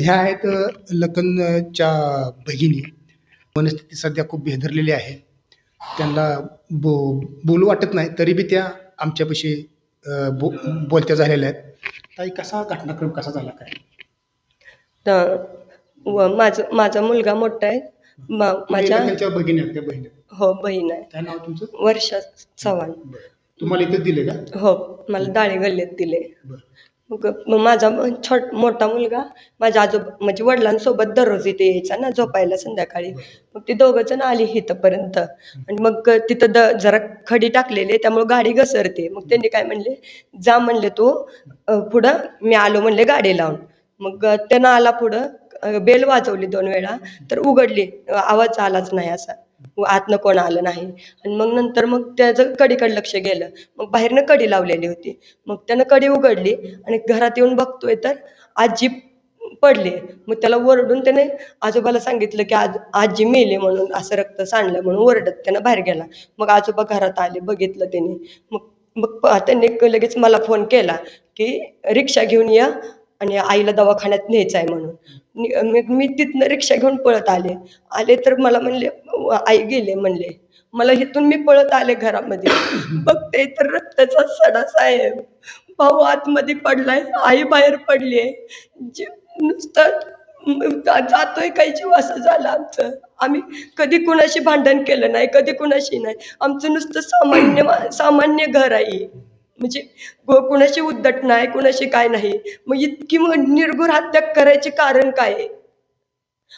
ह्या आहेत लखनच्या भगिनी मनस्थिती सध्या खूप भेदरलेली आहे. त्यांना बो बोलू वाटत नाही तरी बी त्या आमच्यापाशी बो बोलत्या झालेल्या आहेत. ताई कसा घटनाक्रम कसा झाला काय? तर व माझं माझा मुलगा मोठा आहे. मा- माझ्या भगिनी आहेत त्या बहिणी. हो बहीण आहे. काय नाव तुमचं? वर्षा चव्हाण. तुम्हाला इथं दिले का? हो मला डाळे गल्लीत दिले. बरं. मग मग माझा छोट मोठा मुलगा माझ्या आजोबा म्हणजे वडिलांसोबत दररोज इथे यायचा ना झोपायला संध्याकाळी. मग ते दोघं जण आली इथंपर्यंत. आणि मग तिथं द जरा खडी टाकलेली त्यामुळे गाडी घसरते. मग त्यांनी काय म्हणले जा म्हणले तू पुढं मी आलो म्हणले गाडी लावून. मग त्यानं आला पुढं बेल वाजवली दोन वेळा तर उघडली आवाज आलाच नाही असा. आतनं कोण आलं नाही. आणि मग नंतर मग त्याचं कडीकडे लक्ष गेलं. मग बाहेरनं कडी लावलेली होती. मग त्यानं कडी उघडली आणि घरात येऊन बघतोय तर आजी पडली. मग त्याला ओरडून त्याने आजोबाला सांगितलं की आज आजी मेली म्हणून असं रक्त सांडलं म्हणून ओरडत त्यानं बाहेर गेला. मग आजोबा घरात आले बघितलं त्याने. मग मग त्यांनी लगेच मला फोन केला की रिक्षा घेऊन या आणि आईला दवाखान्यात न्यायचं आहे म्हणून. मग मी तिथनं रिक्षा घेऊन पळत आले. आले तर मला म्हणले "व- आई गेले म्हणले. मला इथून मी पळत आले घरामध्ये. बघते तर रक्ताचा सडा साहेब. भाऊ आतमध्ये पडलाय आई बाहेर पडली आहे नुसतं म- जातोय काही जीव असं झालं आमचं. आम्ही कधी कुणाशी भांडण केलं नाही कधी कुणाशी नाही. आमचं नुसतं सामान्य मा- सामान्य घर आहे. म्हणजे कुणाशी उद्धट नाही कुणाशी काय नाही. मग इतकी मग निर्घुर हत्या करायचे कारण काय? आहे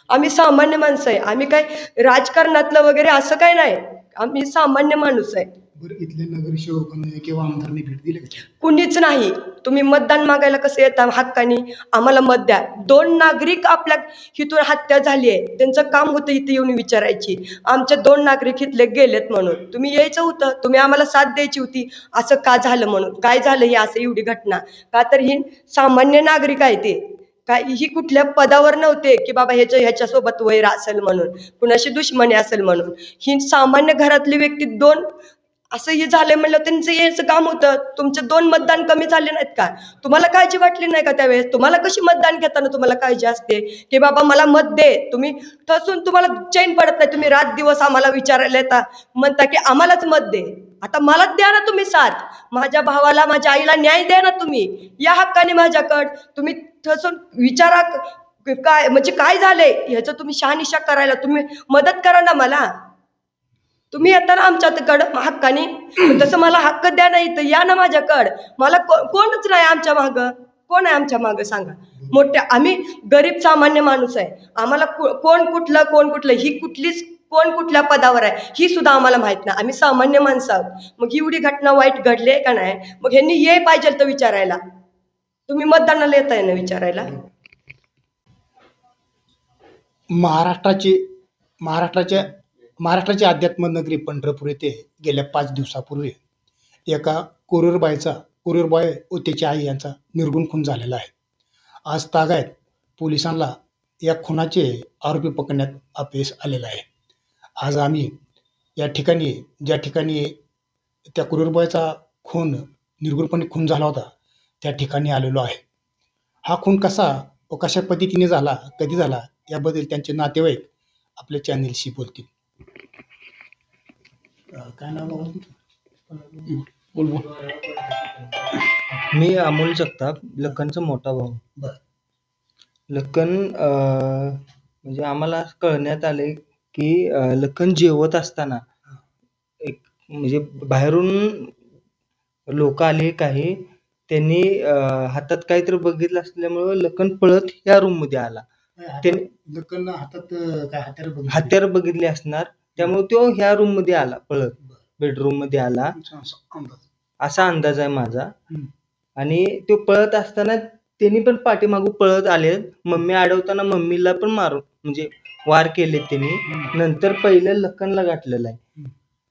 आम्ही सामान्य माणसं आहे. आम्ही काय राजकारणातलं वगैरे असं काय नाही. आम्ही सामान्य माणूस आहे. बरं इथले नगरसेवकांनी किंवा आमदारांनी भेट दिली का? कुणीच नाही. तुम्ही मतदान मागायला कसं येता हक्काने? आम्हाला मत द्या. दोन नागरिक आपल्या इथून हत्या झाली आहे. त्यांचं काम होतं इथे येऊन विचारायची. आमचे दोन नागरिक इथले गेलेत म्हणून. तुम्ही यायचं होतं. तुम्ही आम्हाला साथ द्यायची होती. असं का झालं म्हणून? काय झालं ही असं एवढी घटना? का तर ही सामान्य नागरिक आहे ते. काय ही कुठल्या पदावर नव्हते की बाबा ह्याच्या ह्याच्यासोबत वैर असेल म्हणून. कुणाशी दुश्मनी असेल म्हणून. ही सामान्य घरातली व्यक्ती दोन असं हे झालंय म्हणलं त्यांचं यायचं काम होतं. तुमचे दोन मतदान कमी झाले नाहीत का? तुम्हाला काळजी वाटली नाही का त्यावेळेस? तुम्हाला कशी मतदान घेताना तुम्हाला काळजी असते? की बाबा मला मत दे. तुम्ही ठसून तुम्हाला चैन पडत नाही. तुम्ही रात दिवस आम्हाला विचारायला येता. म्हणता की आम्हालाच मत दे. आता मलाच द्या ना तुम्ही साथ. माझ्या भावाला माझ्या आईला न्याय द्या ना तुम्ही. या हक्काने माझ्याकड. तुम्ही ठसून विचारा काय म्हणजे काय झालंय? ह्याचं तुम्ही शहानिशा करायला तुम्ही मदत करा ना मला. तुम्ही येताना आमच्याकडं हक्काने. तसं मला हक्क द्या नाही तर या ना माझ्याकड मला कोणच नाही आमच्या माग. कोण आहे आमच्या माग सांगा. मोठ्या आम्ही गरीब सामान्य माणूस आहे. आम्हाला कोण कुठलं कोण कुठलं ही कुठलीच कोण कुठल्या पदावर आहे ही सुद्धा आम्हाला माहीत नाही. आम्ही सामान्य माणसं आहोत. मग एवढी घटना वाईट घडली आहे का नाही? मग ह्यांनी ये पाहिजे तर विचारायला. तुम्ही मतदानाला येताय ना विचारायला? महाराष्ट्राची महाराष्ट्राच्या महाराष्ट्राची अध्यात्म नगरी पंढरपूर येथे गेल्या पाच दिवसापूर्वी एका कोरूरबाईचा कोरुरबाई व त्याची आई यांचा निर्गुण खून झालेला आहे. आज तागायत पोलिसांना या खुनाचे आरोपी पकडण्यात अपयश आलेलं आहे. आज आम्ही या ठिकाणी ज्या ठिकाणी त्या कुरुरबाईचा खून निर्गुणपणे खून झाला होता त्या ठिकाणी आलेलो आहे. हा खून कसा व कशा पद्धतीने झाला कधी झाला याबद्दल त्यांचे नातेवाईक आपल्या चॅनेलशी बोलतील. काय नाव बाबा तुमचं? बोल बोल. मी अमोल जगताप लखनचा मोठा भाऊ. बरं. लखन म्हणजे आम्हाला कळण्यात आले की लखन जेवत असताना एक म्हणजे बाहेरून लोक आले काही त्यांनी हातात काहीतरी बघितलं असल्यामुळं लखन पळत ह्या रूममध्ये आला. हातात काय हत्यार बघितली? हत्यार बघितले असणार त्यामुळे तो ह्या रूममध्ये आला पळत. बेडरूममध्ये आला असा अंदाज. आहे माझा. आणि तो पळत असताना त्यांनी पण पाठीमागून पळत आले मम्मी अडवताना मम्मीला पण मारून म्हणजे वार केले त्यांनी. नंतर पहिलं लखनला गाठलेलं आहे.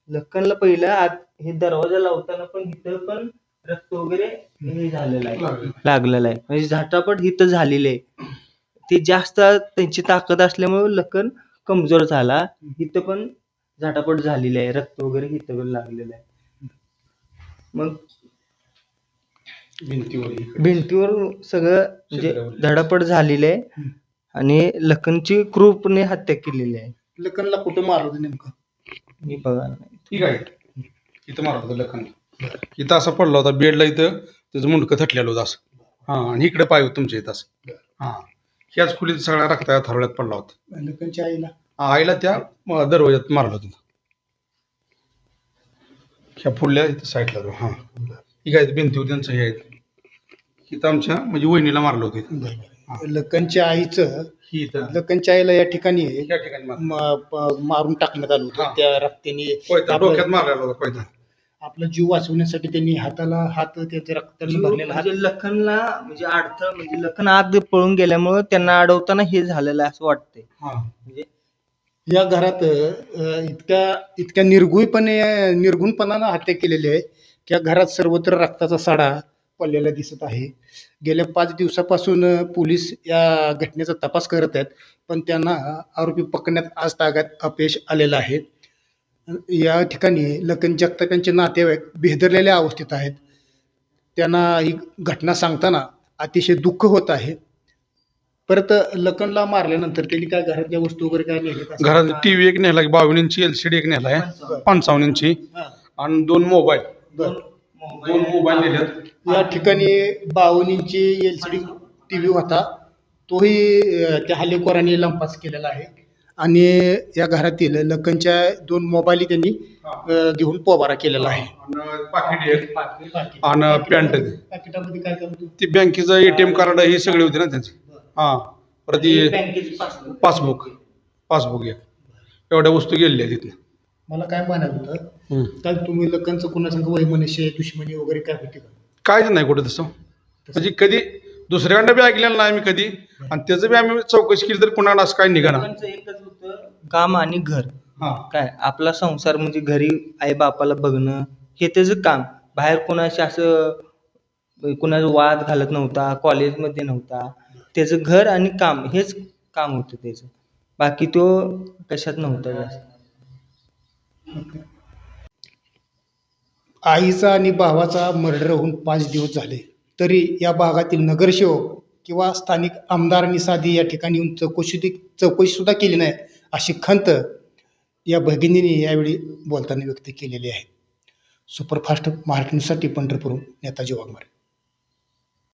लखनला पहिलं आत हे दरवाजा लावताना पण इथं पण रक्त वगैरे हे झालेलं आहे लागलं. लागलेलं आहे म्हणजे झाटापट इथं झालेली आहे ते जास्त त्यांची ताकद असल्यामुळे लखन कमजोर झाला. इथं पण झाटापट झालेली आहे. रक्त वगैरे इथं पण लागलेलं आहे. मग भिंतीवर भिंतीवर सगळं म्हणजे. धडापड झालेली आहे. आणि लखनची क्रूपने हत्या केलेली आहे. लखनला कुठं मारलं होतं नेमकं? मी बघा नाही ठीक आहे इथं मारत होतं लखनला. इथं असं पडला होता. बेडला इथं त्याचं मुंडकं थटलेलं होतं असं. हां आणि इकडे पाय होतं तुमच्या इथं असं. हां. ह्याच खोलीत सगळ्या रक्ता थरवड्यात पडला होता. लखनच्या आईला. हा, आईला त्या म, दरवाज्यात मारलं होतं. ह्या पुढल्या इथं साईडला तो हां. ठीक आहे भिंतीवर त्यांचं हे आहे इथं आमच्या म्हणजे वहिनीला मारलं होतं इथं. लखनच्या आईचं ही इथं. लखनच्या आईला या ठिकाणी या ठिकाणी मारलं. म- प- मारून टाकण्यात आलं हा. होतं त्या रक्ताने आपलं- डोक्यात मारलेला होता कोयता. आपला जीव वाचवण्यासाठी त्यांनी हाताला हात त्याच्या रक्ताने भरलेला हात. म्हणजे लखनला म्हणजे अडथळ म्हणजे लखन आत पळून गेल्यामुळं त्यांना अडवताना हे झालेलं आहे असं वाटतंय. हां. म्हणजे या घरात अ, इतक्या इतक्या निर्गुणपणे निर्गुणपणानं हत्या केलेली आहे की या घरात सर्वत्र रक्ताचा सडा पडलेला दिसत आहे. गेल्या पाच दिवसापासून अ, पोलीस या घटनेचा तपास करत आहेत पण त्यांना आरोपी पकडण्यात आज तागात अपयश आलेलं आहे. या ठिकाणी लखन जगताप यांचे नातेवाईक भेदरलेल्या अवस्थेत आहेत. त्यांना ही घटना सांगताना अतिशय दुःख होत आहे. परत लखनला मारल्यानंतर त्यांनी काय घरातल्या वस्तू वगैरे काय नेल्या का? घरात टीव्ही एक नेला बावन्न इंची एल सी डी एक नेला आहे. पंचावन्न. इंची. हा, आणि दोन मोबाईल. बरं. दोन मोबाईल नेलेत या ठिकाणी बावन्न इंची L C D T V होता. तोही अ, त्या हल्लेखोरांनी लंपास केलेला आहे. आणि या घरातील लखनच्या दोन मोबाईल त्यांनी अ, घेऊन पोबारा केलेला आहे. आणि पाकिट एक. आणि पॅन्ट पाकिटामध्ये काय करतो ती? बँकेचं एटीएम कार्ड ही सगळी होती ना त्यांची. हां. परत ती पासबुक पासबुक एक. एवढ्या वस्तू गेलेल्या आहेत तिथनं मला काय म्हणायचं होतं काय तुम्ही लखनचं कुणासंग वैमनस्य दुश्मनी वगैरे काय होती का? कायच नाही कुठं तसं? म्हणजे कधी दुसऱ्याकडं बी ऐकलेलं नाही मी कधी. आणि त्याचं बी आम्ही चौकशी केली तर कुणाला असं काय निघाना लखनचं एकच होतं काम आणि घर. हां. काय आपला संसार म्हणजे घरी आई बापाला बघणं हे त्याचं काम. बाहेर कोणाशी असं कुणाचा वाद घालत नव्हता कॉलेजमध्ये नव्हता. त्याचं घर आणि काम हेच काम होतं त्याचं. बाकी तो कशात नव्हता जास्त. आईचा आणि भावाचा मर्डर होऊन पाच दिवस झाले. तरी या भागातील नगरसेवक किंवा स्थानिक आमदारांनी साधी या ठिकाणी येऊन चौकशी चौकशीसुद्धा केली नाही अशी खंत या भगिनीने यावेळी बोलताना व्यक्त केलेली आहे. सुपरफास्ट महाराष्ट्रासाठी पंढरपूर नेताजी वाघमारे.